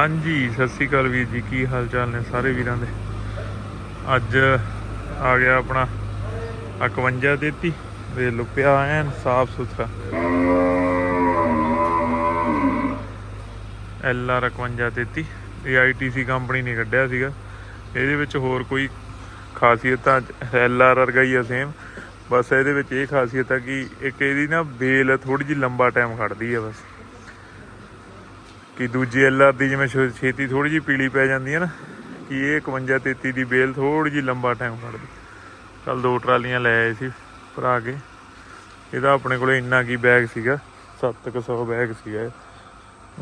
ਹਾਂਜੀ, ਸਤਿ ਸ੍ਰੀ ਅਕਾਲ ਵੀਰ ਜੀ, ਕੀ ਹਾਲ ਚਾਲ ਨੇ ਸਾਰੇ ਵੀਰਾਂ ਦੇ? ਅੱਜ ਆ ਗਿਆ ਆਪਣਾ 51 ਦੇਤੀ ਵੇ ਲੁਪਿਆ ਐਨ ਸਾਫ਼ ਸੁਥਰਾ। ਐਲ ਆਰ 51 ਦੇਤੀ ਇਹ ਆਈਟੀਸੀ ਕੰਪਨੀ ਨੇ ਕੱਢਿਆ ਸੀਗਾ। ਇਹਦੇ ਵਿੱਚ ਹੋਰ ਕੋਈ ਖਾਸੀਅਤ ਤਾਂ ਐਲ ਆਰ ਵਰਗਾ ਹੀ ਆ ਸੇਮ ਬਸ ਇਹਦੇ ਵਿੱਚ ਇਹ ਖਾਸੀਅਤ ਆ ਕਿ ਇੱਕ ਇਹਦੀ ਨਾ ਬੇਲ ਥੋੜੀ ਜਿਹੀ ਲੰਬਾ ਟਾਈਮ ਖੜਦੀ ਆ ਬਸ। ਕਿ ਦੂਜੀ ਐਲਆਰ ਦੀ ਜਿਵੇਂ ਛੇ- ਛੇਤੀ ਥੋੜੀ ਜਿਹੀ ਪੀਲੀ ਪੈ ਜਾਂਦੀ ਹੈ ਨਾ, ਕਿ ਇਹ 51 33 ਦੀ ਬੇਲ ਥੋੜੀ ਜਿਹੀ ਲੰਬਾ ਟਾਈਮ ਕੱਢਦੀ ਕੱਲ ਦੋ ਟਰਾਲੀਆਂ ਲੈ ਆਏ ਸੀ ਭਰਾ ਕੇ। ਇਹਦਾ ਆਪਣੇ ਕੋਲੇ ਇੰਨਾ ਕੀ ਬੈਗ ਸੀਗਾ? 700 ਬੈਗ ਸੀਗਾ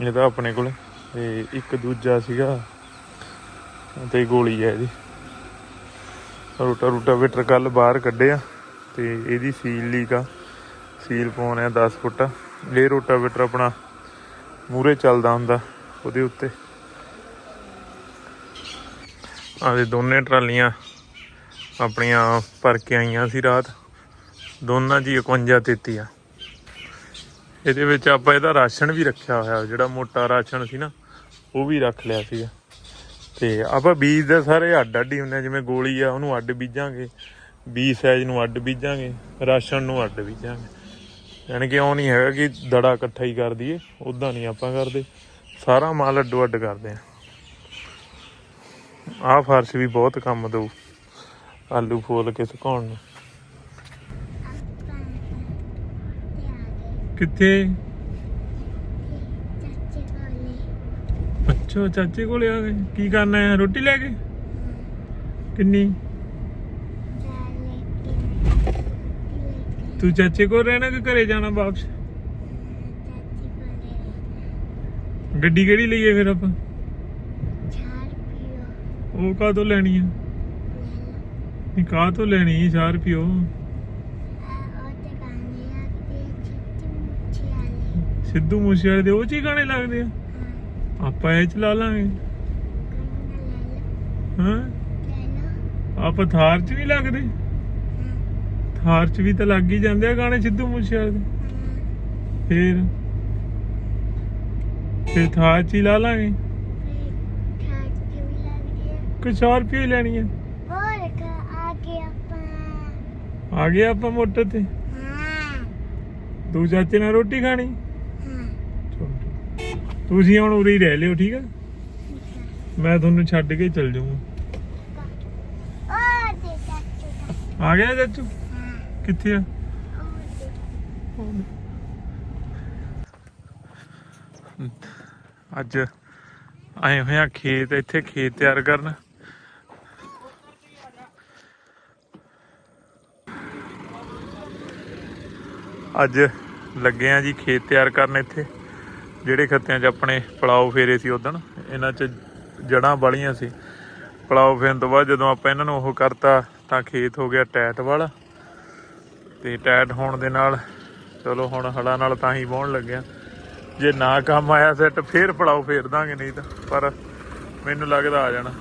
ਇਹਦਾ ਆਪਣੇ ਕੋਲੇ ਤੇ ਇੱਕ ਦੂਜਾ ਸੀਗਾ ਤੇ ਗੋਲੀ ਹੈ ਇਹਦੀ। ਰੋਟਾ ਰੋਟਾ ਵੇਟਰ ਕੱਲ ਬਾਹਰ ਕੱਢਿਆ ਤੇ ਇਹਦੀ ਸੀਲ ਲੀਕ ਆ। ਸੀਲ ਪਾਉਣੇ ਆ 10 ਫੁੱਟ। ਇਹ ਰੋਟਾ ਵੇਟਰ ਆਪਣਾ ਮੂਰੇ ਚੱਲਦਾ ਹੁੰਦਾ ਉਹਦੇ ਉੱਤੇ। ਆਹ ਦੋਨੇ ਟਰਾਲੀਆਂ ਆਪਣੀਆਂ ਭਰ ਕੇ ਆਈਆਂ ਸੀ ਰਾਤ, ਦੋਨਾਂ ਜੀ 51 33 ਆ ਇਹਦੇ ਵਿੱਚ ਆਪਾਂ ਇਹਦਾ ਰਾਸ਼ਨ ਵੀ ਰੱਖਿਆ ਹੋਇਆ, ਜਿਹੜਾ ਮੋਟਾ ਰਾਸ਼ਨ ਸੀ ਨਾ, ਉਹ ਵੀ ਰੱਖ ਲਿਆ ਸੀਗਾ। ਤੇ ਆਪਾਂ ਬੀਜ ਦੇ ਸਾਰੇ ਅੱਡ ਅੱਡ ਹੀ ਹੁੰਦੇ ਆ, ਜਿਵੇਂ ਗੋਲੀ ਆ, ਉਹਨੂੰ ਅੱਡ ਬੀਜਾਂਗੇ। ਬੀ ਸਾਈਜ਼ ਨੂੰ ਅੱਡ ਬੀਜਾਂਗੇ, ਰਾਸ਼ਨ ਨੂੰ ਅੱਡ ਬੀਜਾਂਗੇ। ਯਾਨੀ ਕਿ ਉਹ ਨਹੀਂ ਹੈਗਾ ਕਿ ਦੜਾ ਇਕੱਠਾ ਹੀ ਕਰ ਦਈਏ ਉਦਾਂ ਨਹੀਂ ਆਪਾਂ ਕਰਦੇ। ਸਾਰਾ ਮਾਲ ਅੱਡੋ ਅੱਡ ਕਰਦੇ ਆ। ਆਹ ਫਰਸ਼ ਵੀ ਬਹੁਤ ਕੰਮ ਦਊ, ਆਲੂ ਫੋਲ ਕੇ ਸੁਕਾਉਣ ਨੂੰ। ਕਿੱਥੇ? ਅੱਛਾ, ਚਾਚੇ ਕੋਲੇ ਆ ਗਏ। ਕੀ ਕਰਨਾ ਹੈ ਰੋਟੀ ਲੈ ਕੇ? ਕਿੰਨੀ? ਤੂੰ ਚਾਚੇ ਕੋਲ ਰਹਿਣਾ ਕਿ ਘਰੇ ਜਾਣਾ ਵਾਪਸ? ਗੱਡੀ ਕਿਹੜੀ ਲਈਏ ਫਿਰ ਆਪਾਂ? ਉਹ ਕਾਹ ਤੋਂ ਲੈਣੀ ਆ? ਨਹੀਂ ਕਾਹ ਤੋਂ ਲੈਣੀ 4 ਰੁਪਿਓ ਸਿੱਧੂ ਮੂਸੇਵਾਲੇ ਦੇ ਉਹ ਚ ਹੀ ਗਾਣੇ ਲੱਗਦੇ ਆ? ਆਪਾਂ ਇਹ ਚਲਾ ਲਾਂਗੇ। ਹਾਂ? ਆਪਾਂ ਥਾਰ ਚ ਨਹੀਂ ਲੱਗਦੇ? ਥਾਰ ਚ ਵੀ ਤਾਂ ਲੱਗ ਹੀ ਜਾਂਦੇ ਆ ਗਾਣੇ ਸਿੱਧੂ ਮੂਸੇਵਾਲੇ ਦੇ। ਫੇਰ? ਫੇਰ ਥਾਰ ਚ ਹੀ ਲਾ ਲਾਂਗੇ। ਕੋਈ 100 ਰੁਪਏ ਲੈਣੀ ਆ। ਆ ਗਏ ਆਪਾਂ ਮੋਟਰ ਤੇ। ਤੂੰ ਚਾਚੇ ਨਾਲ ਰੋਟੀ ਖਾਣੀ? ਤੁਸੀਂ ਹੁਣ ਉਰੇ ਹੀ ਰਹਿ ਲਿਓ, ਠੀਕ ਆ? ਮੈਂ ਤੁਹਾਨੂੰ ਛੱਡ ਕੇ ਚੱਲ ਜਾਊਂਗਾ। ਆ ਗਿਆ ਚਾਚੂ। ਕਿੱਥੇ ਆ? ਅੱਜ ਆਏ ਹੋਏ ਖੇਤ, ਇੱਥੇ ਖੇਤ ਤਿਆਰ ਕਰਨ। ਅੱਜ ਲੱਗੇ ਆ ਜੀ ਖੇਤ ਤਿਆਰ ਕਰਨ ਇੱਥੇ। ਜਿਹੜੇ ਖੱਤਿਆਂ 'ਚ ਆਪਣੇ ਪਲਾਓ ਫੇਰੇ ਸੀ ਉਦੋਂ, ਇਹਨਾਂ 'ਚ ਜੜਾਂ ਵਾਲੀਆਂ ਸੀ। ਪਲਾਓ ਫੇਰਨ ਤੋਂ ਬਾਅਦ ਜਦੋਂ ਆਪਾਂ ਇਹਨਾਂ ਨੂੰ ਉਹ ਕਰਤਾ, ਤਾਂ ਖੇਤ ਹੋ ਗਿਆ ਟੈਟ ਵਾਲਾ। ਤੇ ਟੈਟ ਹੋਣ ਦੇ ਨਾਲ, ਚਲੋ ਹੁਣ ਹਲਾਂ ਨਾਲ ਤਾਂ ਹੀ ਵਾਹੁਣ ਲੱਗਿਆ ਜੇ ਨਾ ਕੰਮ ਆਇਆ ਸੈੱਟ ਫੇਰ ਪੜਾਓ ਫੇਰ ਦਾਂਗੇ, ਨਹੀਂ ਤਾਂ। ਪਰ ਮੈਨੂੰ ਲੱਗਦਾ ਆ ਜਾਣਾ।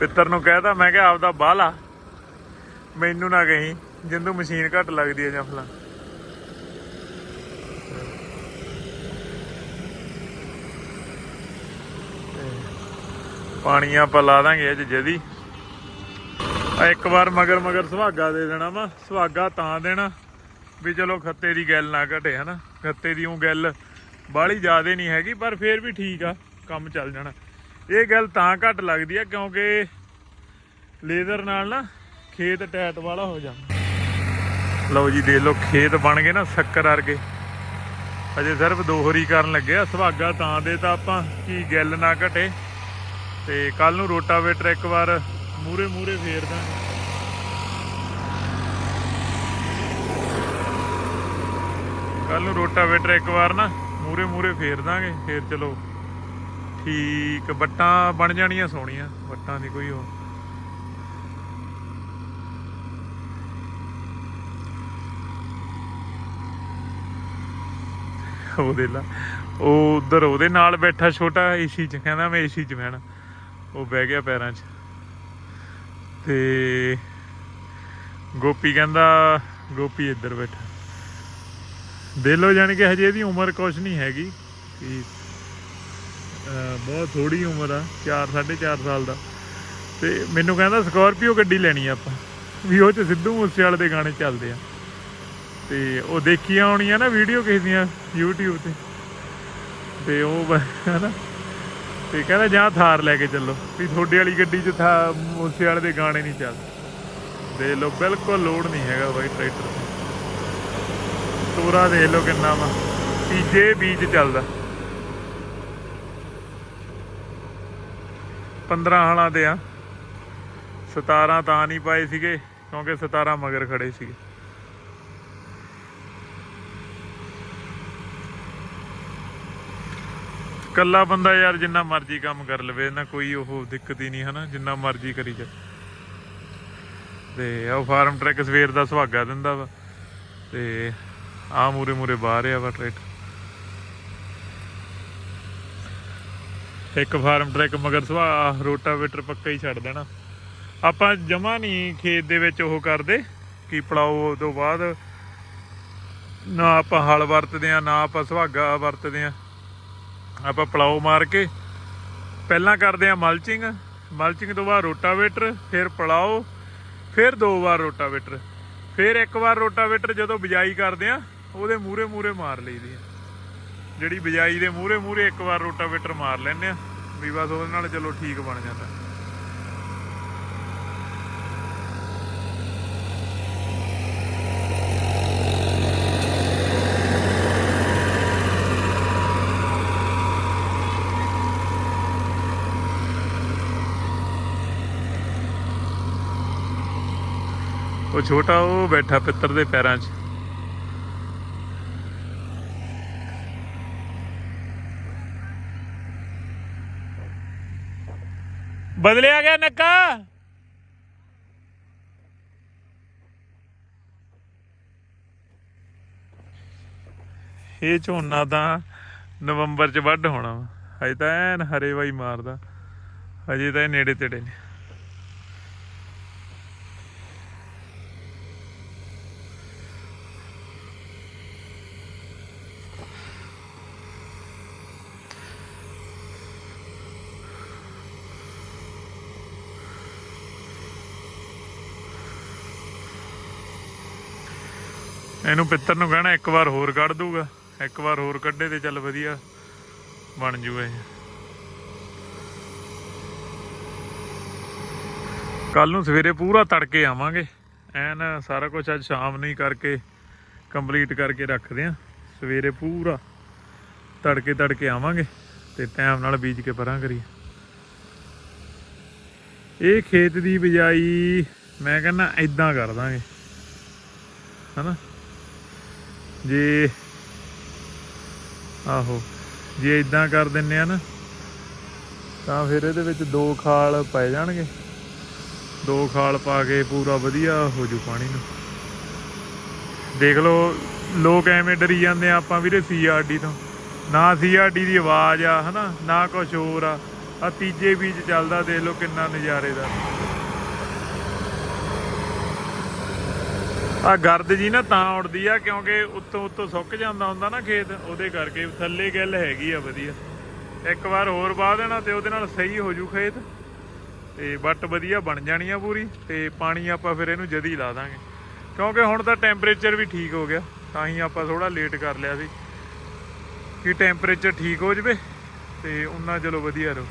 ਪਿੱਤਰ ਨੂੰ ਕਹਿਦਾ ਮੈਂ ਕਿਹਾ ਆਪਦਾ ਬਾਹਲਾ। ਮੈਨੂੰ ਨਾ ਕਹੀਂ, ਜਿੰਦੂ ਮਸ਼ੀਨ ਘੱਟ ਲੱਗਦੀ ਹੈ ਜਾਂ ਫਲਾਂ। ਪਾਣੀ ਆਪਾਂ ਲਾ ਦਾਂਗੇ ਅੱਜ ਜਦੀ। ਇੱਕ ਵਾਰ ਮਗਰ ਮਗਰ ਸੁਹਾਗਾ ਦੇ ਦੇਣਾ ਵਾ। ਸੁਹਾਗਾ ਤਾਂ ਦੇਣਾ ਵੀ ਚਲੋ ਖੱਤੇ ਦੀ ਗੱਲ ਨਾ ਘਟੇ, ਹਨਾ? ਖੱਤੇ ਦੀ ਉਹ ਗੱਲ ਬਾਹਲੀ ਜ਼ਿਆਦੇ ਨਹੀਂ ਹੈਗੀ, ਪਰ ਫੇਰ ਵੀ ਠੀਕ ਆ, ਕੰਮ ਚੱਲ ਜਾਣਾ। ਇਹ ਗੱਲ ਤਾਂ ਘੱਟ ਲੱਗਦੀ ਆ, ਕਿਉਂਕਿ ਲੇਜ਼ਰ ਨਾਲ ਨਾ ਖੇਤ ਟੈਟ ਵਾਲਾ ਹੋ ਜਾਂਦਾ। ਲਓ ਜੀ, ਦੇਖ ਲਓ, ਖੇਤ ਬਣ ਗਏ ਨਾ ਸ਼ੱਕਰ ਵਰਗੇ। ਅਜੇ ਸਿਰਫ ਦੋਹਰੀ ਕਰਨ ਲੱਗੇ ਆ, ਸੁਹਾਗਾ ਤਾਂ ਦੇ ਤਾਂ ਆਪਾਂ ਕੀ ਗੱਲ ਨਾ ਘਟੇ। ਤੇ ਕੱਲ ਨੂੰ ਰੋਟਾਵੇਟਰ ਇੱਕ ਵਾਰ ਮੂਰੇ ਮੂਰੇ ਫੇਰ ਦਾਂਗੇ। ਕੱਲ ਨੂੰ ਰੋਟਾਵੇਟਰ ਇੱਕ ਵਾਰ ਨਾ ਮੂਰੇ ਮੂਰੇ ਫੇਰ ਦਾਂਗੇ, ਫੇਰ ਚਲੋ ਠੀਕ, ਵੱਟਾਂ ਬਣ ਜਾਣੀਆਂ ਸੋਹਣੀਆਂ, ਵੱਟਾਂ ਦੀ ਕੋਈ ਉਹ। ਉਹਦੇ ਲਾ, ਉਹ ਉਧਰ ਉਹਦੇ ਨਾਲ ਬੈਠਾ ਛੋਟਾ ਏਸੀ ਚ, ਕਹਿੰਦਾ ਮੈਂ ਏਸੀ ਚ ਬਹਿਣਾ। ਉਹ ਬਹਿ ਗਿਆ ਪੈਰਾਂ 'ਚ। ਤੇ ਗੋਪੀ ਕਹਿੰਦਾ, ਗੋਪੀ ਇੱਧਰ ਬੈਠਾ। ਦੇ ਲੋ ਜਾਣੀ ਕਿ ਹਜੇ ਇਹਦੀ ਉਮਰ ਕੁਛ ਨਹੀਂ ਹੈਗੀ ਕਿ ਬਹੁਤ ਥੋੜੀ ਉਮਰ ਆ 4 4.5 ਸਾਲ ਦਾ। ਤੇ ਮੈਨੂੰ ਕਹਿੰਦਾ ਸਕੋਰਪੀਓ ਗੱਡੀ ਲੈਣੀ ਆ ਆਪਾਂ, ਵੀ ਉਹ ਚ ਸਿੱਧੂ ਮੂਸੇਵਾਲੇ ਦੇ ਗਾਣੇ ਚੱਲਦੇ ਆ। ਤੇ ਉਹ ਦੇਖੀਆਂ ਹੋਣੀਆਂ ਨਾ ਵੀਡੀਓ ਕਿਸੇ ਦੀਆਂ YouTube ਤੇ। ਤੇ ਉਹ ਬ- ਹਨਾ, ਤੇ ਕਹਿੰਦਾ ਜਾਂ ਥਾਰ ਲੈ ਕੇ ਚੱਲੋ, ਵੀ ਤੁਹਾਡੇ ਵਾਲੀ ਗੱਡੀ 'ਚ ਥਾ ਮੂਸੇਵਾਲੇ ਦੇ ਗਾਣੇ ਨਹੀਂ ਚੱਲਦੇ। ਦੇ ਲੋ ਬਿਲਕੁਲ ਲੋਡ ਨਹੀਂ ਹੈਗਾ ਬਾਈ ਟਰੈਕਟਰ ਤੋਰਾ ਦੇਖ ਲਓ ਕਿੰਨਾ ਵਾ। ਤੀਜੇ ਬੀਜ ਚੱਲਦਾ। 15 ਹਾਲਾਂ ਦੇ ਆ। 17 ਤਾਂ ਨਹੀਂ ਪਾਏ ਸੀਗੇ, ਕਿਉਂਕਿ 17 ਮਗਰ ਖੜੇ ਸੀਗੇ। ਕੱਲਾ ਬੰਦਾ ਯਾਰ ਜਿੰਨਾ ਮਰਜ਼ੀ ਕੰਮ ਕਰ ਲਵੇ, ਨਾ ਕੋਈ ਉਹ ਦਿੱਕਤ ਹੀ ਨਹੀਂ, ਹਨਾ, ਜਿੰਨਾ ਮਰਜ਼ੀ ਕਰੀ ਜਾ। ਤੇ ਉਹ ਫਾਰਮ ਟਰੈਕ ਸਵੇਰ ਦਾ ਸੁਹਾਗਾ ਦਿੰਦਾ ਵਾ। ਤੇ ਆ ਮੂਰੇ ਮੂਰੇ ਬਾਹਰ ਆ ਵਾ ਟਰੈਕਟਰ ਇੱਕ ਫਾਰਮ ਟਰੈਕ ਮਗਰ ਸੁਹਾ ਰੋਟਾਵੇਟਰ ਪੱਕਾ ਹੀ ਛੱਡ ਦੇਣਾ। ਆਪਾਂ ਜਮਾ ਨਹੀਂ ਖੇਤ ਦੇ ਵਿੱਚ ਉਹ ਕਰਦੇ, ਕਿ ਪਲਾਓ ਤੋਂ ਬਾਅਦ ਨਾ ਆਪਾਂ ਹਲ ਵਰਤਦੇ ਆ ਨਾ ਆਪਾਂ ਸੁਹਾਗਾ ਵਰਤਦੇ ਆ ਆਪਾਂ ਪਲਾਓ ਮਾਰ ਕੇ ਪਹਿਲਾਂ ਕਰਦੇ ਆ ਮਲਚਿੰਗ ਮਲਚਿੰਗ ਤੋਂ ਬਾਅਦ ਰੋਟਾਵੇਟਰ, ਫਿਰ ਪਲਾਓ, ਫਿਰ ਦੋ ਵਾਰ ਰੋਟਾਵੇਟਰ। ਫਿਰ ਇੱਕ ਵਾਰ ਰੋਟਾਵੇਟਰ ਜਦੋਂ ਬਿਜਾਈ ਕਰਦੇ ਆ ਉਹਦੇ ਮੂਰੇ ਮੂਰੇ ਮਾਰ ਲਈਦੀ ਆ। ਜਿਹੜੀ ਬਿਜਾਈ ਦੇ ਮੂਰੇ ਮੂਰੇ ਇੱਕ ਵਾਰ ਰੋਟਾਵੇਟਰ ਮਾਰ ਲੈਂਦੇ ਆ, ਵੀ ਬਸ ਉਹਦੇ ਨਾਲ ਚਲੋ ਠੀਕ ਬਣ ਜਾਂਦਾ। ਉਹ ਛੋਟਾ ਉਹ ਬੈਠਾ ਪਿੱਤਰ ਦੇ ਪੈਰਾਂ 'ਚ। ਬਦਲਿਆ ਗਿਆ ਨੱਕਾ? ਇਹ ਝੋਨਾ ਤਾਂ ਨਵੰਬਰ 'ਚ ਵੱਢ ਹੋਣਾ ਵਾ। ਹਜੇ ਤਾਂ ਐਨ ਹਰੇ ਵਾਈ ਮਾਰਦਾ। ਹਜੇ ਤਾਂ ਇਹ ਨੇੜੇ ਤੇੜੇ ਨੇ। ਇਹਨੂੰ ਪਿੱਤਰ ਨੂੰ ਕਹਿਣਾ ਇੱਕ ਵਾਰ ਹੋਰ ਕੱਢ ਦੂਗਾ ਇੱਕ ਵਾਰ ਹੋਰ ਕੱਢੇ ਤੇ ਚੱਲ ਵਧੀਆ ਬਣ ਜੂਗਾ ਇਹ। ਕੱਲ ਨੂੰ ਸਵੇਰੇ ਪੂਰਾ ਤੜਕੇ ਆਵਾਂਗੇ। ਐਨ ਸਾਰਾ ਕੁਝ ਅੱਜ ਸ਼ਾਮ ਨੂੰ ਹੀ ਕਰਕੇ ਕੰਪਲੀਟ ਕਰਕੇ ਰੱਖਦੇ ਆ। ਸਵੇਰੇ ਪੂਰਾ ਤੜਕੇ ਤੜਕੇ ਆਵਾਂਗੇ ਤੇ ਟਾਈਮ ਨਾਲ ਬੀਜ ਕੇ ਪਰਾਂ ਕਰੀਏ। ਇਹ ਖੇਤ ਦੀ ਬਿਜਾਈ ਮੈਂ ਕਹਿੰਦਾ ਇਦਾਂ ਕਰ ਦਾਂਗੇ। ਹਨਾ? ਜੇ। ਆਹੋ, ਜੇ ਇਦਾਂ ਕਰ ਦਿੰਨੇ ਆ ਨਾ, ਤਾਂ ਫਿਰ ਇਹਦੇ ਵਿੱਚ ਦੋ ਖਾਲ ਪੈ ਜਾਣਗੇ। ਦੋ ਖਾਲ ਪਾ ਕੇ ਪੂਰਾ ਵਧੀਆ ਹੋ ਜੂ ਪਾਣੀ ਨੂੰ। ਦੇਖ ਲਓ, ਲੋਕ ਐਵੇਂ ਡਰੀ ਜਾਂਦੇ ਆ, ਆਪਾਂ ਵੀਰੇ ਸੀਆਰਡੀ ਤੋਂ। ਨਾ ਸੀਆਰਡੀ ਦੀ ਆਵਾਜ਼ ਆ, ਹਨਾ, ਨਾ ਕੁਝ ਹੋਰ ਆ। ਆ ਤੀਜੇ ਬੀਜ ਚੱਲਦਾ, ਦੇਖ ਲਓ ਕਿੰਨਾ ਨਜ਼ਾਰੇ ਦਾ। ਆ ਗਰਦ ਜੀ ਨਾ ਤਾਂ ਉੜਦੀ ਆ, ਕਿਉਂਕਿ ਉੱਤੋਂ ਉੱਤੋਂ ਸੁੱਕ ਜਾਂਦਾ ਹੁੰਦਾ ਨਾ ਖੇਤ, ਉਹਦੇ ਕਰਕੇ ਥੱਲੇ ਗਿੱਲ ਹੈਗੀ ਆ ਵਧੀਆ। ਇੱਕ ਵਾਰ ਹੋਰ ਵਾਹ ਦੇਣਾ ਤੇ ਉਹਦੇ ਨਾਲ ਸਹੀ ਹੋ ਜੂ ਖੇਤ। ਤੇ ਬੱਟ ਵਧੀਆ ਬਣ ਜਾਣੀ ਆ ਪੂਰੀ, ਤੇ ਪਾਣੀ ਆਪਾਂ ਫਿਰ ਇਹਨੂੰ ਜਦੀ ਲਾ ਦਾਂਗੇ। ਕਿਉਂਕਿ ਹੁਣ ਤਾਂ ਟੈਂਪਰੇਚਰ ਵੀ ਠੀਕ ਹੋ ਗਿਆ, ਤਾਂ ਹੀ ਆਪਾਂ ਥੋੜਾ ਲੇਟ ਕਰ ਲਿਆ ਸੀ। ਕਿ ਟੈਂਪਰੇਚਰ ਠੀਕ ਹੋ ਜਵੇ, ਤੇ ਉਹਨਾਂ ਚਲੋ ਵਧੀਆ ਰਹੋ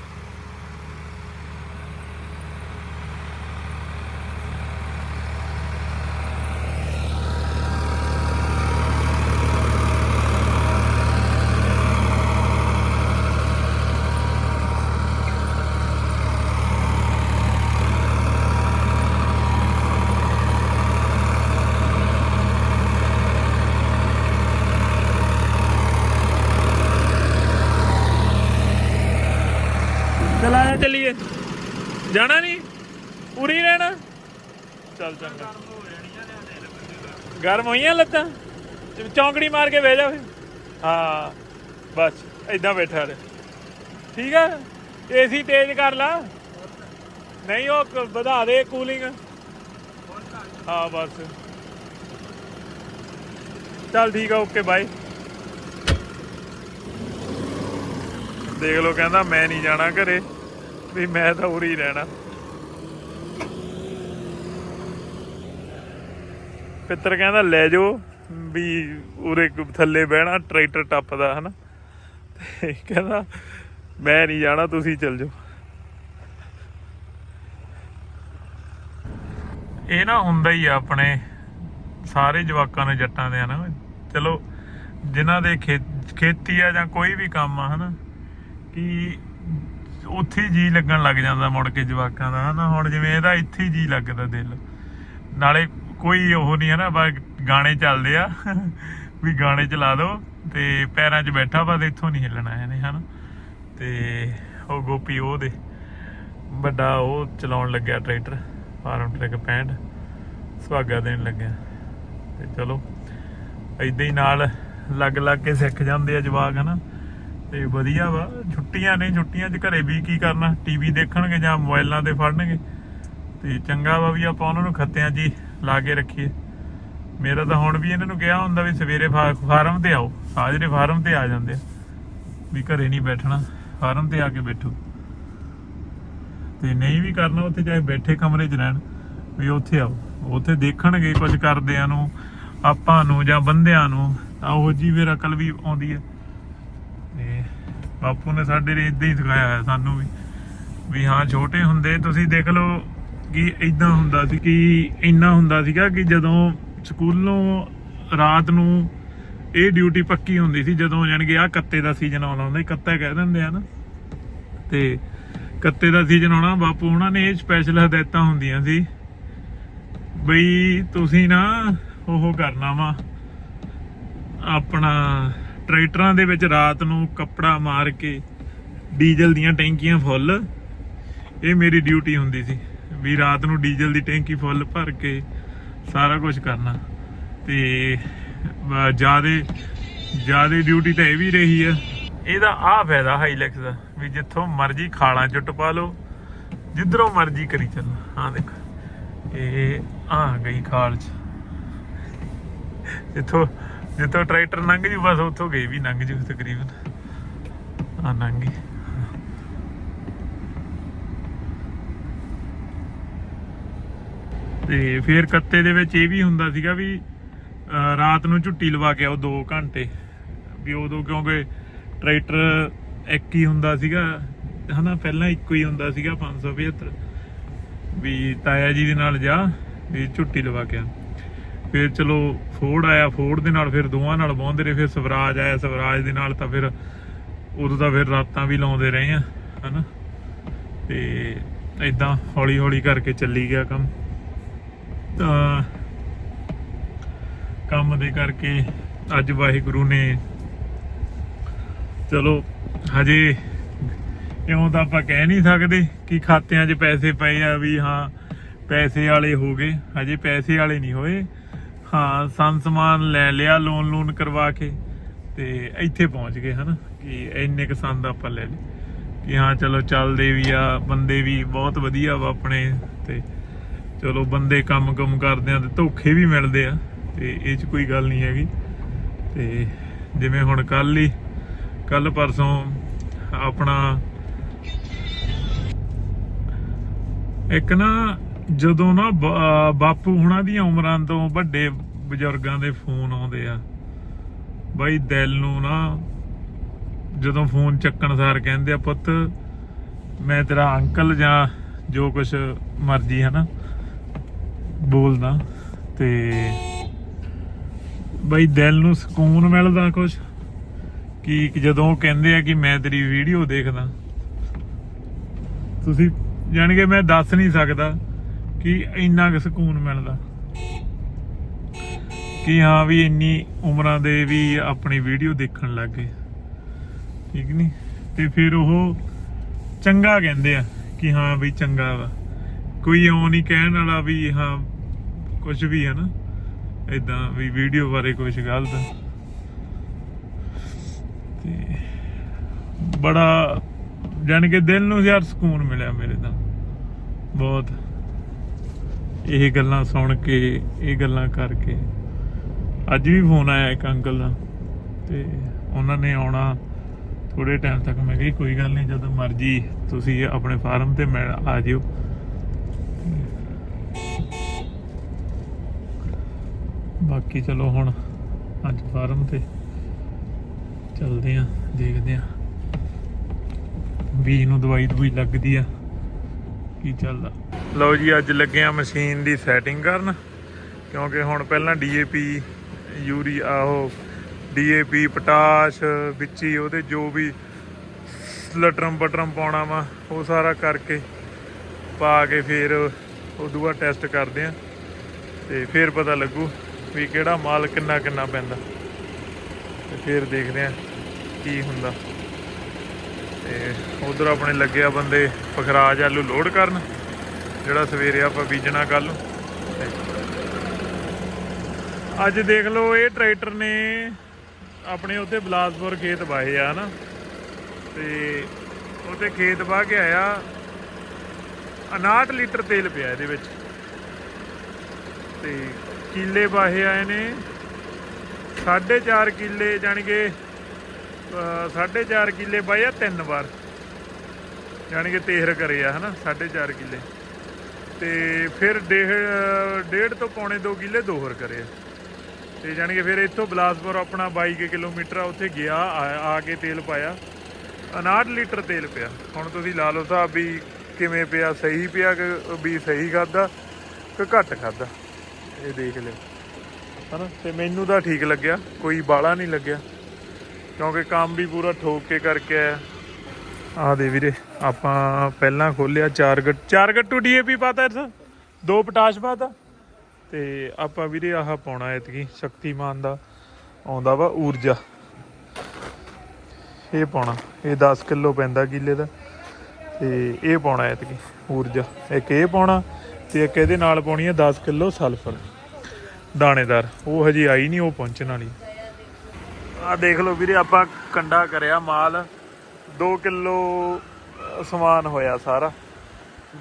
ਚਲਾਇਆ ਚੱਲੀਏ ਜਾਣਾ ਨਹੀਂ ਉਰੀ ਰਹਿਣਾ ਚੱਲ ਚੰਗਾ ਗਰਮ ਹੋਈਆਂ ਲੱਤਾਂ? ਚੌਂਕੜੀ ਮਾਰ ਕੇ ਬਹਿ ਜਾ ਫਿਰ। ਹਾਂ, ਬਸ, ਏਦਾਂ ਬੈਠਾ ਰਹਿ। ਠੀਕ ਆ? ਏਸੀ ਤੇਜ਼ ਕਰ ਲਾ। ਨਹੀਂ, ਉਹ ਕ- ਵਧਾ ਦੇ ਕੂਲਿੰਗ ਹਾਂ, ਬਸ। ਚੱਲ ਠੀਕ ਆ ਓਕੇ ਬਾਏ ਦੇਖ ਲਓ, ਕਹਿੰਦਾ ਮੈਂ ਨਹੀਂ ਜਾਣਾ ਘਰੇ। ਵੀ ਮੈਂ ਤਾਂ ਉਰੀ ਰਹਿਣਾ। ਪਿੱਤਰ ਕਹਿੰਦਾ, ਲੈ ਜਾਓ ਵੀ ਉਰੇ ਥੱਲੇ ਬਹਿਣਾ, ਟਰੈਕਟਰ ਟੱਪਦਾ, ਹਨਾ? ਤੇ ਕਹਿੰਦਾ, ਮੈਂ ਨਹੀਂ ਜਾਣਾ, ਤੁਸੀਂ ਚੱਲ ਜਾਓ। ਇਹ ਨਾ ਹੁੰਦਾ ਹੀ ਆ ਆਪਣੇ, ਸਾਰੇ ਜਵਾਕਾਂ ਨੂੰ ਜੱਟਾਂ ਦੇ, ਹਨਾ? ਚਲੋ, ਜਿਨ੍ਹਾਂ ਦੇ ਖੇ- ਖੇਤੀ ਆ ਜਾਂ ਕੋਈ ਵੀ ਕੰਮ ਆ, ਹਨਾ? ਕਿ ਉੱਥੇ ਜੀ ਲੱਗਣ ਲੱਗ ਜਾਂਦਾ ਮੁੜ ਕੇ ਜਵਾਕਾਂ ਦਾ, ਹਨਾ? ਹੁਣ ਜਿਵੇਂ ਇਹਦਾ ਇੱਥੇ ਜੀ ਲੱਗਦਾ ਦਿਲ। ਨਾਲੇ ਕੋਈ ਉਹ ਨਹੀਂ ਹੈ ਨਾ ਬਸ ਗਾਣੇ ਚੱਲਦੇ ਆ। ਵੀ ਗਾਣੇ ਚਲਾ ਦਿਓ ਤੇ ਪੈਰਾਂ 'ਚ ਬੈਠਾ ਵਾ ਤੇ ਇੱਥੋਂ ਨਹੀਂ ਹਿੱਲਣਾ ਇਹਨੇ, ਹਨਾ? ਤੇ ਉਹ ਗੋਪੀ ਉਹ ਦੇ, ਵੱਡਾ ਉਹ ਚਲਾਉਣ ਲੱਗਿਆ ਟਰੈਕਟਰ, ਫਾਰਮ ਟਰੈਕ 65 ਸੁਹਾਗਾ ਦੇਣ ਲੱਗਿਆ। ਤੇ ਚਲੋ ਇਦਾਂ ਹੀ ਨਾਲ ਲੱਗ ਲੱਗ ਕੇ ਸਿੱਖ ਜਾਂਦੇ ਆ ਜਵਾਕ, ਹਨਾ? ਤੇ ਵਧੀਆ ਵਾ, ਛੁੱਟੀਆਂ ਨੇ, ਛੁੱਟੀਆਂ 'ਚ ਘਰੇ ਵੀ ਕੀ ਕਰਨਾ? ਟੀਵੀ ਦੇਖਣਗੇ ਜਾਂ ਮੋਬਾਈਲਾਂ ਤੇ ਫੜਨਗੇ। ਤੇ ਚੰਗਾ ਵਾ ਵੀ ਆਪਾਂ ਉਹਨਾਂ ਨੂੰ ਖੱਤਿਆਂ 'ਚ ਲਾ ਕੇ ਰੱਖੀਏ। ਮੇਰਾ ਤਾਂ ਹੁਣ ਵੀ ਇਹਨਾਂ ਨੂੰ ਕਿਹਾ ਹੁੰਦਾ ਵੀ ਸਵੇਰੇ ਫਾਰਮ ਤੇ ਆਓ। ਸਾਜਰੇ ਫਾਰਮ ਤੇ ਆ ਜਾਂਦੇ ਵੀ ਘਰੇ ਨਹੀਂ ਬੈਠਣਾ, ਫਾਰਮ ਤੇ ਆ ਕੇ ਬੈਠੋ। ਤੇ ਨਹੀਂ ਵੀ ਕਰਨਾ, ਉੱਥੇ ਚਾਹੇ ਬੈਠੇ ਕਮਰੇ 'ਚ ਰਹਿਣ, ਵੀ ਉੱਥੇ ਆਓ। ਉੱਥੇ ਦੇਖਣਗੇ ਕੁਝ ਕਰਦਿਆਂ ਨੂੰ, ਆਪਾਂ ਨੂੰ ਜਾਂ ਬੰਦਿਆਂ ਨੂੰ। ਤਾਂ ਉਹ ਜੀ ਫਿਰ ਅਕਲ ਵੀ ਆਉਂਦੀ ਹੈ ਤੇ ਬਾਪੂ ਨੇ ਸਾਡੇ ਲਈ ਇਦਾਂ ਹੀ ਸਿਖਾਇਆ ਹੋਇਆ ਸਾਨੂੰ ਵੀ ਵੀ ਹਾਂ, ਛੋਟੇ ਹੁੰਦੇ ਤੁਸੀਂ ਦੇਖ ਲਓ ਕਿ ਇਦਾਂ ਹੁੰਦਾ ਸੀ ਕਿ ਇੰਨਾ ਹੁੰਦਾ ਸੀਗਾ ਕਿ ਜਦੋਂ ਸਕੂਲੋਂ ਰਾਤ ਨੂੰ ਇਹ ਡਿਊਟੀ ਪੱਕੀ ਹੁੰਦੀ ਸੀ, ਜਦੋਂ ਜਾਣ ਕਿ ਆ ਕੱਤੇ ਦਾ ਸੀਜ਼ਨ ਆਉਣਾ ਹੁੰਦਾ ਕੱਤਾ ਕਹਿ ਦਿੰਦੇ ਆ ਨਾ। ਤੇ ਕੱਤੇ ਦਾ ਸੀਜ਼ਨ ਆਉਣਾ, ਬਾਪੂ ਉਹਨਾਂ ਨੇ ਇਹ ਸਪੈਸ਼ਲ ਹਦਾਇਤਾਂ ਹੁੰਦੀਆਂ ਸੀ ਬਈ ਤੁਸੀਂ ਨਾ ਉਹ ਕਰਨਾ ਵਾ, ਆਪਣਾ ਟਰੈਕਟਰਾਂ ਦੇ ਵਿੱਚ ਰਾਤ ਨੂੰ ਕੱਪੜਾ ਮਾਰ ਕੇ ਡੀਜ਼ਲ ਦੀਆਂ ਟੈਂਕੀਆਂ ਫੁੱਲ, ਇਹ ਮੇਰੀ ਡਿਊਟੀ ਹੁੰਦੀ ਸੀ। ਵੀ ਰਾਤ ਨੂੰ ਡੀਜ਼ਲ ਦੀ ਟੈਂਕੀ ਫੁੱਲ ਭਰ ਕੇ ਸਾਰਾ ਕੁਝ ਕਰਨਾ। ਤੇ ਜਿਆਦੇ ਜਿਆਦੇ ਡਿਊਟੀ ਤਾਂ ਇਹ ਵੀ ਰਹੀ ਆ। ਇਹਦਾ ਆ ਫਾਇਦਾ ਹਾਈਲੈਕਸ ਦਾ ਵੀ ਜਿੱਥੋਂ ਮਰਜ਼ੀ ਖਾਲਾਂ ਚ ਪਾ ਲਓ, ਜਿੱਧਰੋਂ ਮਰਜ਼ੀ ਕਰੀ ਚੱਲੋ। ਹਾਂ ਦੇਖੋ, ਇਹ ਆ ਗਈ ਖਾਲ ਚ। ਜਿੱਥੋਂ ਜਿੱਥੋਂ ਟਰੈਕਟਰ ਲੰਘ ਜੂ, ਬਸ ਉੱਥੋਂ ਗਈ ਵੀ ਲੰਘ ਜੂ ਤਕਰੀਬਨ। ਆ ਲੰਘ ਗਈ। ਤੇ ਫਿਰ ਕੱਤੇ ਦੇ ਵਿੱਚ ਇਹ ਵੀ ਹੁੰਦਾ ਸੀਗਾ ਵੀ ਅਹ ਰਾਤ ਨੂੰ ਝੁੱਟੀ ਲਵਾ ਕੇ ਆਓ 2 ਘੰਟੇ। ਵੀ ਉਦੋਂ ਕਿਉਂਕਿ ਟਰੈਕਟਰ ਇੱਕ ਹੀ ਹੁੰਦਾ ਸੀਗਾ, ਹਨਾ, ਪਹਿਲਾਂ ਇੱਕੋ ਹੀ ਹੁੰਦਾ ਸੀਗਾ 575 ਵੀ ਤਾਇਆ ਜੀ ਦੇ ਨਾਲ ਜਾ, ਵੀ ਝੁੱਟੀ ਲਵਾ ਕੇ ਆ। ਫਿਰ ਚਲੋ ਫੋਰਡ ਆਇਆ, ਫੋਰਡ ਦੇ ਨਾਲ ਫਿਰ ਦੋਵਾਂ ਨਾਲ ਬਾਉਂਦੇ ਰਹੇ, ਫਿਰ ਸਵਰਾਜ ਆਇਆ, ਸਵਰਾਜ ਦੇ ਨਾਲ ਤਾਂ ਫਿਰ ਉਦੋਂ ਤਾਂ ਫਿਰ ਰਾਤਾਂ ਵੀ ਲਾਉਂਦੇ ਰਹੇ ਆ, ਹਨਾ। ਤੇ ਇਦਾਂ ਹੌਲੀ ਹੌਲੀ ਕਰਕੇ ਚੱਲੀ ਗਿਆ ਕੰਮ। ਤਾਂ ਕੰਮ ਦੇ ਕਰਕੇ ਅੱਜ ਵਾਹਿਗੁਰੂ ਨੇ ਚਲੋ ਹਜੇ ਇਉਂ ਤਾਂ ਆਪਾਂ ਕਹਿ ਨਹੀਂ ਸਕਦੇ ਕਿ ਖਾਤਿਆਂ 'ਚ ਪੈਸੇ ਪਏ ਆ ਵੀ ਹਾਂ, ਪੈਸੇ ਵਾਲੇ ਹੋ ਗਏ। ਹਜੇ ਪੈਸੇ ਵਾਲੇ ਨਹੀਂ ਹੋਏ। ਹਾਂ, ਸੰਨ ਸਮਾਨ ਲੈ ਲਿਆ ਲੋਨ ਲੋਨ ਕਰਵਾ ਕੇ ਤੇ ਇੱਥੇ ਪਹੁੰਚ ਗਏ, ਹਨਾ? ਕਿ ਇੰਨੇ ਕੁ ਸੰਦ ਆਪਾਂ ਲੈ ਲਏ। ਕਿ ਹਾਂ, ਚਲੋ ਚੱਲਦੇ ਵੀ ਆ, ਬੰਦੇ ਵੀ ਬਹੁਤ ਵਧੀਆ ਵਾ ਆਪਣੇ ਤੇ। ਚਲੋ ਬੰਦੇ ਕੰਮ ਕੰਮ ਕਰਦੇ ਆ ਤੇ ਧੋਖੇ ਵੀ ਮਿਲਦੇ ਆ ਤੇ ਇਹ 'ਚ ਕੋਈ ਗੱਲ ਨਹੀਂ ਹੈਗੀ। ਤੇ ਜਿਵੇਂ ਹੁਣ ਕੱਲ ਹੀ ਕੱਲ ਪਰਸੋਂ ਆਪਣਾ ਇੱਕ ਨਾ ਜਦੋਂ ਨਾ ਬਾਪੂ ਹੁਣਾਂ ਦੀਆਂ ਉਮਰਾਂ ਤੋਂ ਵੱਡੇ ਬਜ਼ੁਰਗਾਂ ਦੇ ਫੋਨ ਆਉਂਦੇ ਆ। ਬਾਈ ਦਿਲ ਨੂੰ ਨਾ ਜਦੋਂ ਫੋਨ ਚੱਕਣ ਸਾਰ ਕਹਿੰਦੇ ਆ, ਪੁੱਤ, ਮੈਂ ਤੇਰਾ ਅੰਕਲ ਜਾਂ ਜੋ ਕੁਛ ਮਰਜ਼ੀ ਹੈ ਨਾ ਬੋਲਦਾ ਤੇ ਬਈ ਦਿਲ ਨੂੰ ਸਕੂਨ ਮਿਲਦਾ ਕੁਛ ਕਿ ਜਦੋਂ ਉਹ ਕਹਿੰਦੇ ਆ ਕਿ ਮੈਂ ਤੇਰੀ ਵੀਡੀਓ ਦੇਖਦਾ। ਤੁਸੀਂ ਜਾਣ ਕੇ ਮੈਂ ਦੱਸ ਨਹੀਂ ਸਕਦਾ ਕਿ ਇੰਨਾ ਕੁ ਸਕੂਨ ਮਿਲਦਾ। ਕਿ ਹਾਂ ਵੀ ਇੰਨੀ ਉਮਰਾਂ ਦੇ ਵੀ ਆਪਣੀ ਵੀਡੀਓ ਦੇਖਣ ਲੱਗ ਗਏ। ਠੀਕ ਨਹੀਂ ਤੇ ਫਿਰ ਉਹ ਚੰਗਾ ਕਹਿੰਦੇ ਆ ਕਿ ਹਾਂ ਵੀ ਚੰਗਾ ਵਾ। ਕੋਈ ਇਉਂ ਨਹੀਂ ਕਹਿਣ ਵਾਲਾ ਵੀ ਹਾਂ ਕੁਝ ਵੀ ਹੈ ਨਾ ਇਦਾਂ ਵੀ ਵੀਡੀਓ ਬਾਰੇ ਕੁਝ ਗਲਤ। ਤੇ ਬੜਾ ਜਾਨ ਕੇ ਦਿਲ ਨੂੰ ਯਾਰ ਸਕੂਨ ਮਿਲਿਆ ਮੇਰੇ ਤਾਂ। ਬਹੁਤ। ਇਹ ਗੱਲਾਂ ਸੁਣ ਕੇ, ਇਹ ਗੱਲਾਂ ਕਰਕੇ। ਅੱਜ ਵੀ ਫੋਨ ਆਇਆ ਇੱਕ ਅੰਕਲ ਦਾ, ਤੇ ਉਹਨਾਂ ਨੇ ਆਉਣਾ ਥੋੜੇ ਟਾਈਮ ਤੱਕ। ਮੈਂ ਕਿਹਾ ਕੋਈ ਗੱਲ ਨਹੀਂ, ਜਦੋਂ ਮਰਜ਼ੀ ਤੁਸੀਂ ਆਪਣੇ ਫਾਰਮ ਤੇ ਮੈਂ ਆ ਜਿਓ। ਬਾਕੀ ਚਲੋ ਹੁਣ ਅੱਜ ਫਾਰਮ ਤੇ ਚੱਲਦੇ ਆ, ਦੇਖਦੇ ਆ। ਬੀਜ ਨੂੰ ਦਵਾਈ ਦਵਾਈ ਲੱਗਦੀ ਆ, ਕੀ ਚੱਲਦਾ। ਲਓ ਜੀ, ਅੱਜ ਲੱਗੇ ਆ ਮਸ਼ੀਨ ਦੀ ਸੈਟਿੰਗ ਕਰਨ, ਕਿਉਂਕਿ ਹੁਣ ਪਹਿਲਾਂ ਡੀਏਪੀ ਯੂਰੀ ਆਹੋ ਡੀਏਪੀ ਪੋਟਾਸ਼, ਵਿੱਚ ਹੀ ਉਹਦੇ ਜੋ ਵੀ ਲਟਰਮ ਬਟਰਮ ਪਾਉਣਾ ਵਾ, ਉਹ ਸਾਰਾ ਕਰਕੇ ਪਾ ਕੇ ਫਿਰ ਉਦੋਂ ਬਾਅਦ ਟੈਸਟ ਕਰਦੇ ਆ, ਤੇ ਫਿਰ ਪਤਾ ਲੱਗੂ ਵੀ ਕਿਹੜਾ ਮਾਲ ਕਿੰਨਾ ਕਿੰਨਾ ਪੈਂਦਾ। ਤੇ ਫਿਰ ਦੇਖਦੇ ਆ ਕੀ ਹੁੰਦਾ। ਤੇ ਉਧਰ ਆਪਣੇ ਲੱਗੇ ਆ ਬੰਦੇ ਪਖਰਾਜ ਆਲੂ ਲੋਡ ਕਰਨ, ਜਿਹੜਾ ਸਵੇਰੇ ਆਪਾਂ ਬੀਜਣਾ ਕੱਲ ਨੂੰ। ਅੱਜ ਦੇਖ ਲਓ ਇਹ ਟਰੈਕਟਰ ਨੇ ਆਪਣੇ ਉੱਥੇ ਬਲਾਸਪੁਰ ਖੇਤ ਵਾਹੇ ਆ ਨਾ ਤੇ ਉੱਤੇ ਖੇਤ ਵਾਹ ਕੇ ਆਇਆ 59 ਲੀਟਰ ਤੇਲ ਪਿਆ ਇਹਦੇ ਵਿੱਚ। ਤੇ ਕਿੱਲੇ ਵਾਹੇ ਆਏ ਨੇ। 4.5 ਕਿੱਲੇ ਜਾਣੀ ਕਿ ਅਹ, 4.5 ਕਿੱਲੇ ਵਾਹੇ ਆ ਤਿੰਨ ਵਾਰ। ਜਾਣੀ ਕਿ ਤੇਹਰ ਕਰੇ ਆ ਹਨਾ 4.5 ਕਿੱਲੇ। ਤੇ ਫਿਰ ਡੇਢ ਡੇਢ ਤੋਂ ਪੌਣੇ 2 ਕਿੱਲੇ ਦੋਹਰ ਕਰੇ ਆ। ਤੇ ਜਾਣੀ ਕਿ ਫਿਰ ਇੱਥੋਂ ਬਲਾਸਪੁਰ ਆਪਣਾ 22 ਕੁ ਕਿਲੋਮੀਟਰ ਆ ਉੱਥੇ ਗਿਆ ਆ ਕੇ ਤੇਲ ਪਾਇਆ। 59 ਲੀਟਰ ਤੇਲ ਪਿਆ। ਹੁਣ ਤੁਸੀਂ ਲਾ ਲਓ ਸਾਹਿਬ ਵੀ ਕਿਵੇਂ ਪਿਆ ਸਹੀ ਪਿਆ ਕਿ ਵੀ ਸਹੀ ਖਾਦਾ ਕਿ ਘੱਟ ਖਾਦਾ ਇਹ ਦੇਖ ਲਿਓ। ਹਨਾ? ਤੇ ਮੈਨੂੰ ਤਾਂ ਠੀਕ ਲੱਗਿਆ। ਕੋਈ ਬਾਲਾ ਨਹੀਂ ਲੱਗਿਆ। ਕਿਉਂਕਿ ਕੰਮ ਵੀ ਪੂਰਾ ਠੋਕ ਕੇ ਕਰਕੇ ਆਇਆ। ਆ ਦੇ ਵੀਰੇ, ਆਪਾਂ ਪਹਿਲਾਂ ਖੋਲਿਆ ਚਾਰ ਗੱਟ ਚਾਰ ਗੱਟੂ ਡੀਏਪੀ ਪਾਤਾ ਇਸ ਦੋ ਪਟਾਸ਼ ਪਾਤਾ। ਤੇ ਆਪਾਂ ਵੀਰੇ ਆਹ ਪਾਉਣਾ ਇਤਕੀ ਸ਼ਕਤੀਮਾਨ ਦਾ। ਆਉਂਦਾ ਵਾ ਊਰਜਾ। ਇਹ ਪਾਉਣਾ। ਇਹ 10 ਕਿਲੋ ਪੈਂਦਾ ਕਿਲੇ ਦਾ। ਤੇ ਇਹ ਪਾਉਣਾ ਐਤਕੀ ਊਰਜਾ। ਇੱਕ ਇਹ ਪਾਉਣਾ ਤੇ ਇੱਕ ਇਹਦੇ ਨਾਲ ਪਾਉਣੀ ਹੈ 10 ਕਿਲੋ ਸਲਫਰ। ਦਾਣੇਦਾਰ। ਉਹ ਹਜੇ ਆਈ ਨਹੀਂ, ਉਹ ਪਹੁੰਚਣ ਵਾਲੀ। ਆ ਦੇਖ ਲਓ ਵੀਰੇ, ਆਪਾਂ ਕੰਡਾ ਕਰਿਆ ਮਾਲ। 2 ਕਿਲੋ ਸਮਾਨ ਹੋਇਆ ਸਾਰਾ।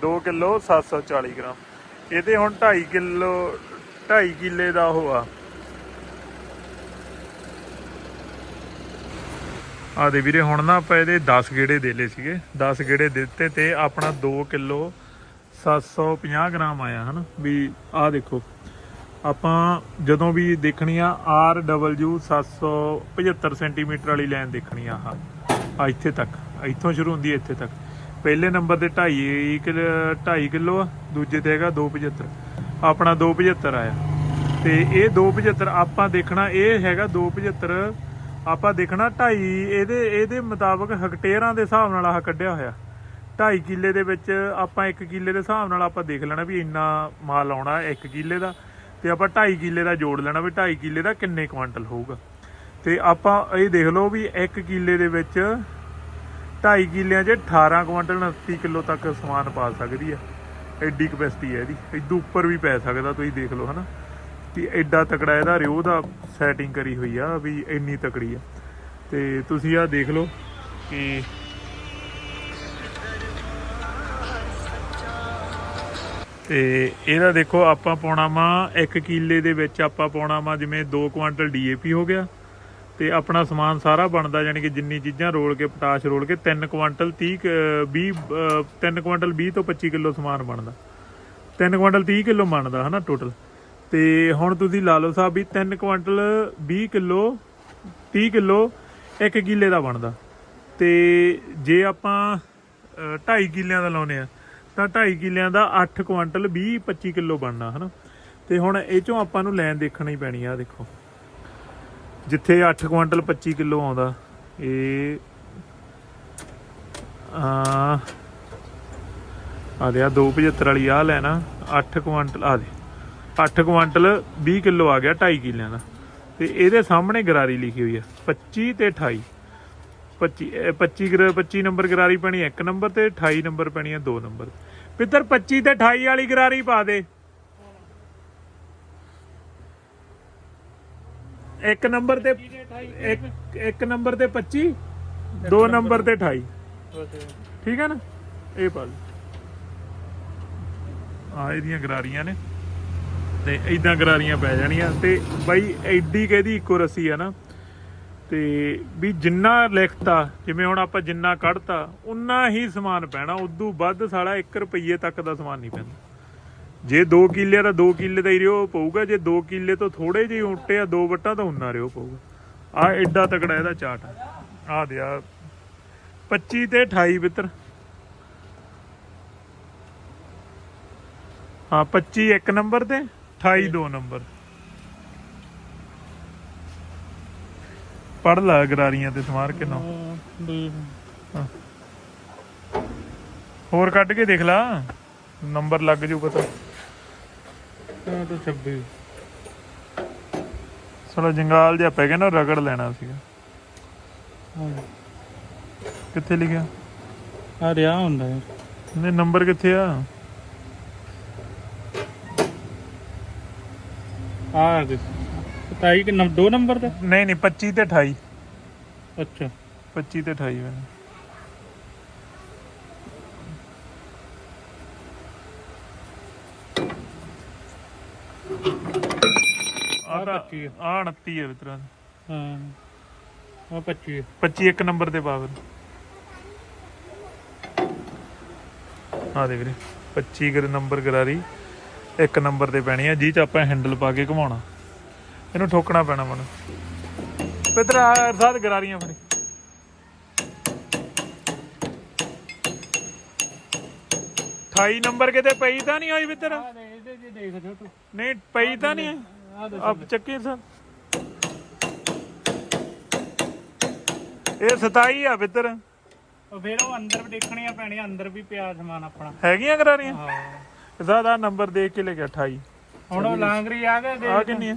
2 ਕਿਲੋ 740 ਗ੍ਰਾਮ। ਇਹਦੇ ਹੁਣ 2.5 ਕਿਲੋ 2.5 ਕਿੱਲੇ ਦਾ ਉਹ ਆ। ਆ ਦੇ ਵੀਰੇ, ਹੁਣ ਨਾ ਆਪਾਂ ਇਹਦੇ 10 ਗੇੜੇ ਦੇ ਲਏ ਸੀਗੇ। 10 ਗੇੜੇ ਦਿੱਤੇ ਤੇ ਆਪਣਾ 2 ਕਿਲੋ 750 ਗ੍ਰਾਮ ਆਇਆ ਹਨ, ਵੀ ਆਹ ਦੇਖੋ। ਆਪਾਂ ਜਦੋਂ ਵੀ ਦੇਖਣੀ ਆ RW 775 ਸੈਂਟੀਮੀਟਰ ਵਾਲੀ ਲਾਈਨ ਦੇਖਣੀ ਆ ਆਹ। ਇੱਥੇ ਤੱਕ, ਇੱਥੋਂ ਸ਼ੁਰੂ ਹੁੰਦੀ ਇੱਥੇ ਤੱਕ। ਪਹਿਲੇ ਨੰਬਰ ਤੇ 2.5 ਕਿਲੋ 2.5 ਕਿਲੋ ਆ, ਦੂਜੇ ਤੇ ਹੈਗਾ 275 ਆਪਣਾ 275 ਆਇਆ। ਤੇ ਇਹ 275 ਆਪਾਂ ਦੇਖਣਾ, ਇਹ ਹੈਗਾ 275 ਆਪਾਂ ਦੇਖਣਾ 2.5 ਇਹਦੇ ਇਹਦੇ ਮੁਤਾਬਕ ਹੈਕਟੇਅਰਾਂ ਦੇ ਹਿਸਾਬ ਨਾਲ ਆਹ ਕੱਢਿਆ ਹੋਇਆ। 2.5 ਕਿੱਲੇ ਦੇ ਵਿੱਚ ਆਪਾਂ 1 ਕਿੱਲੇ ਦੇ ਹਿਸਾਬ ਨਾਲ ਆਪਾਂ ਦੇਖ ਲੈਣਾ ਵੀ ਇੰਨਾ ਮਾਲ ਆਉਣਾ 1 ਕਿੱਲੇ ਦਾ ਤੇ ਆਪਾਂ 2.5 ਕਿੱਲੇ ਦਾ ਜੋੜ ਲੈਣਾ ਵੀ 2.5 ਕਿੱਲੇ ਦਾ ਕਿੰਨੇ ਕੁਆਂਟਲ ਹੋਊਗਾ। ਤੇ ਆਪਾਂ ਇਹ ਦੇਖ ਲਓ ਵੀ 1 ਕਿੱਲੇ ਦੇ ਵਿੱਚ 2.5 ਕਿੱਲਿਆਂ 'ਚ 18 ਕੁਆਂਟਲ 29 ਕਿਲੋ ਤੱਕ ਸਮਾਨ ਪਾ ਸਕਦੀ ਆ। ਐਡੀ ਕਪੈਸਿਟੀ ਹੈ ਇਹਦੀ। ਇਦੋਂ ਉੱਪਰ ਵੀ ਪੈ ਸਕਦਾ ਤੁਸੀਂ ਦੇਖ ਲਓ ਹਨਾ। ਕਿ ਐਡਾ ਤਕੜਾ ਇਹਦਾ ਰਿਓ ਦਾ ਸੈਟਿੰਗ ਕਰੀ ਹੋਈ ਆ ਵੀ ਇੰਨੀ ਤਕੜੀ ਆ। ਤੇ ਤੁਸੀਂ ਆ ਦੇਖ ਲਓ ਕਿ ਤੇ ਇਹਦਾ ਦੇਖੋ ਆਪਾਂ ਪਾਉਣਾ ਵਾ 1 ਕਿੱਲੇ ਦੇ ਵਿੱਚ ਆਪਾਂ ਪਾਉਣਾ ਵਾ ਜਿਵੇਂ 2 ਕੁਆਂਟਲ ਡੀਏਪੀ ਹੋ ਗਿਆ ਤੇ ਆਪਣਾ ਸਮਾਨ ਸਾਰਾ ਬਣਦਾ ਯਾਨੀ ਕਿ ਜਿੰਨੀ ਚੀਜ਼ਾਂ ਰੋਲ ਕੇ ਪੋਟਾਸ਼ ਰੋਲ ਕੇ 3 ਕੁਆਂਟਲ 30 ਕੁ, ਅਹ, 20 3 ਕੁਆਂਟਲ 20 ਤੋਂ 25 ਕਿਲੋ ਸਮਾਨ ਬਣਦਾ। 3 ਕੁਆਂਟਲ 30 ਕਿਲੋ ਬਣਦਾ ਹਨਾ ਟੋਟਲ। ਤੇ ਹੁਣ ਤੁਸੀਂ ਲਾ ਲਓ ਸਾਹਿਬ ਵੀ 3 ਕੁਆਂਟਲ 20 ਕਿਲੋ 30 ਕਿਲੋ 1 ਕਿੱਲੇ ਦਾ ਬਣਦਾ। ਤੇ ਜੇ ਆਪਾਂ 2.5 ਕਿੱਲਿਆਂ ਦਾ ਲਾਉਨੇ ਆ ਤਾਂ 2.5 ਕਿੱਲਿਆਂ ਦਾ 8 ਕੁਆਂਟਲ 20 25 ਕਿਲੋ ਬਣਨਾ, ਹਨਾ? ਤੇ ਹੁਣ ਇਹ ਚੋਂ ਆਪਾਂ ਨੂੰ ਲਾਈਨ ਦੇਖਣੀ ਪੈਣੀ ਆ, ਦੇਖੋ। ਜਿੱਥੇ 8 ਕੁਆਂਟਲ 25 ਕਿਲੋ ਆਉਂਦਾ, ਇਹ ਆ ਆ ਦੇ, ਆ 275 ਵਾਲੀ ਆ ਲੈਣਾ 8 ਕੁਆਂਟਲ, ਆ ਦੇ 8 ਕੁਆਂਟਲ 20 ਕਿਲੋ ਆ ਗਿਆ 2.5 ਕਿਲਿਆਂ ਦਾ। ਤੇ ਇਹਦੇ ਸਾਹਮਣੇ ਗਰਾਰੀ ਲਿਖੀ ਹੋਈ ਆ 25 ਤੇ 28 25 25 25 ਨੰਬਰ ਗਰਾਰੀ ਪੈਣੀ ਇੱਕ ਨੰਬਰ ਤੇ 28 ਨੰਬਰ ਪੈਣੀ ਆ, ਦੋ ਨੰਬਰ। ਪਿੱਤਰ 25 ਤੇ 28 ਵਾਲੀ ਗਰਾਰੀ ਪਾ ਦੇ। ਇੱਕ ਨੰਬਰ ਤੇ ਇੱਕ ਇੱਕ ਨੰਬਰ ਤੇ 25 ਦੋ ਨੰਬਰ ਤੇ 28 ਠੀਕ ਹੈ ਨਾ? ਇਹ ਪਾ ਆ ਇਹਦੀਆਂ ਗਰਾਰੀਆਂ ਨੇ। ਤੇ ਇਦਾਂ ਗਰਾਰੀਆਂ ਪੈ ਜਾਣੀਆਂ। ਤੇ ਬਾਈ ਐਡੀ ਕਿਹਦੀ ਇੱਕੋ ਰੱਸੀ ਆ ਨਾ? ਤੇ ਵੀ ਜਿੰਨਾ ਲਿਖਤਾ, ਜਿਵੇਂ ਹੁਣ ਆਪਾਂ ਜਿੰਨਾ ਕੱਢਤਾ, ਉਨਾ ਹੀ ਸਮਾਨ ਪੈਣਾ। ਉਦੋਂ ਵੱਧ ਸਾਲਾ 1 ਰੁਪਏ ਤੱਕ ਦਾ ਸਮਾਨ ਨਹੀਂ ਪੈਂਦਾ। ਜੇ 2 ਕਿੱਲੇ ਦਾ 2 ਕਿੱਲੇ ਦਾ ਹੀ ਰਿਓ ਪਊਗਾ। ਜੇ 2 ਕਿੱਲੇ ਤੋਂ ਥੋੜੇ ਜਿਹੇ ਉੱਟੇ ਆ, ਦੋ ਵੱਟਾਂ ਤਾਂ ਉਨਾ ਰਿਓ ਪਊਗਾ। ਆ ਐਡਾ ਤਕੜਾ ਇਹਦਾ ਚਾਟ ਆ। ਆ 25 ਤੇ 28 ਬਿੱਤਰ ਹਾਂ 25 ਇੱਕ ਨੰਬਰ ਤੇ 28 ਦੋ ਨੰਬਰ। ਪੜ ਲਾ ਗਰਾਰੀਆਂ ਤੇ ਸਮਾਰ ਕੇ ਨਾ। ਹੋਰ ਕੱਢ ਕੇ ਦੇਖ ਲਾ। ਨੰਬਰ ਲੱਗ ਜੂ ਪਤਾ। ਤਾਂ ਤਾਂ 26 ਸਾਲਾ ਜੰਗਾਲ ਜਿਹਾ ਪੈ ਗਿਆ ਨਾ ਰਗੜ ਲੈਣਾ ਸੀਗਾ। ਕਿੱਥੇ ਲਿਖਿਆ? ਆ ਰਿਹਾ ਹੁੰਦਾ ਯਾਰ। ਨੇ ਨੰਬਰ ਕਿੱਥੇ ਆ? ਆ ਦੇ 27 ਕਿ ਨੰਬਰ ਦੋ ਨੰਬਰ ਦਾ ਨਹੀਂ ਨਹੀਂ 25 ਤੇ 28 ਅੱਛਾ। 25 ਤੇ 28 ਮੈਨੂੰ। ਆ ਤਾਂ 25 ਆ। ਆ 29 ਹੈ ਮਿੱਤਰਾਂ ਹਾਂ ਆ। 25 25 ਇੱਕ ਨੰਬਰ ਪਾ ਫਿਰ। ਆ ਦੇ ਵੀਰੇ 25 ਕਰ ਨੰਬਰ ਗਰਾਰੀ ਇੱਕ ਨੰਬਰ ਤੇ ਪੈਣੀ ਆ ਜੀ ਚ ਆਪਾਂ ਹੈਂਡਲ ਪਾ ਕੇ ਘੁਮਾਉਣਾ। ਇਹਨੂੰ ਠੋਕਣਾ ਪੈਣਾ ਮਨ। ਪਿੱਤਰ ਅਰਸਾਦ ਗਰਾਰੀਆਂ ਫੜੀ। 28 ਨੰਬਰ ਕਿਤੇ ਪਈ ਤਾਂ ਨਹੀਂ ਹੋਈ ਪਿੱਤਰ? ਆ ਦੇ ਇਹਦੇ ਜੇ ਦੇਖ ਜੋ ਤੂੰ। ਨਹੀਂ ਪਈ ਤਾਂ ਨਹੀਂ। ਆ ਚੱਕੀ ਸਰ ਇਹ 27 ਆ ਪਿੱਤਰ। ਉਹ ਫਿਰ ਉਹ ਅੰਦਰ ਵੀ ਦੇਖਣੀਆਂ ਪੈਣੀਆਂ ਅੰਦਰ ਵੀ ਪਿਆ ਸਮਾਨ ਆਪਣਾ। ਹੈਗੀਆਂ ਗਰਾਰੀਆਂ? ਹਾਂ। ਜ਼ਿਆਦਾ ਨੰਬਰ ਦੇਖ ਕੇ ਲੈ ਗਿਆ 28 ਹੁਣ ਉਹ ਲਾਂਗਰੀ ਆ ਗਏ ਆ ਕਿੰਨੀ ਹੈ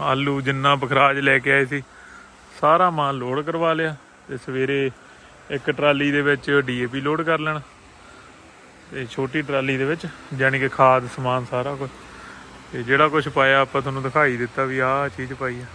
ਆਲੂ ਜਿੰਨਾ ਬਖਰਾਜ ਲੈ ਕੇ ਆਏ ਸੀ, ਸਾਰਾ ਮਾਲ ਲੋਡ ਕਰਵਾ ਲਿਆ ਤੇ ਸਵੇਰੇ ਇੱਕ ਟਰਾਲੀ ਦੇ ਵਿੱਚ ਡੀਏਪੀ ਲੋਡ ਕਰ ਲੈਣਾ ਤੇ ਛੋਟੀ ਟਰਾਲੀ ਦੇ ਵਿੱਚ ਯਾਨੀ ਕਿ ਖਾਦ, ਸਮਾਨ ਸਾਰਾ ਕੁਝ ਤੇ ਜਿਹੜਾ ਕੁਝ ਪਾਇਆ ਆਪਾਂ ਤੁਹਾਨੂੰ ਦਿਖਾਈ ਦਿੱਤਾ ਵੀ ਆਹ ਚੀਜ਼ ਪਾਈ ਆ।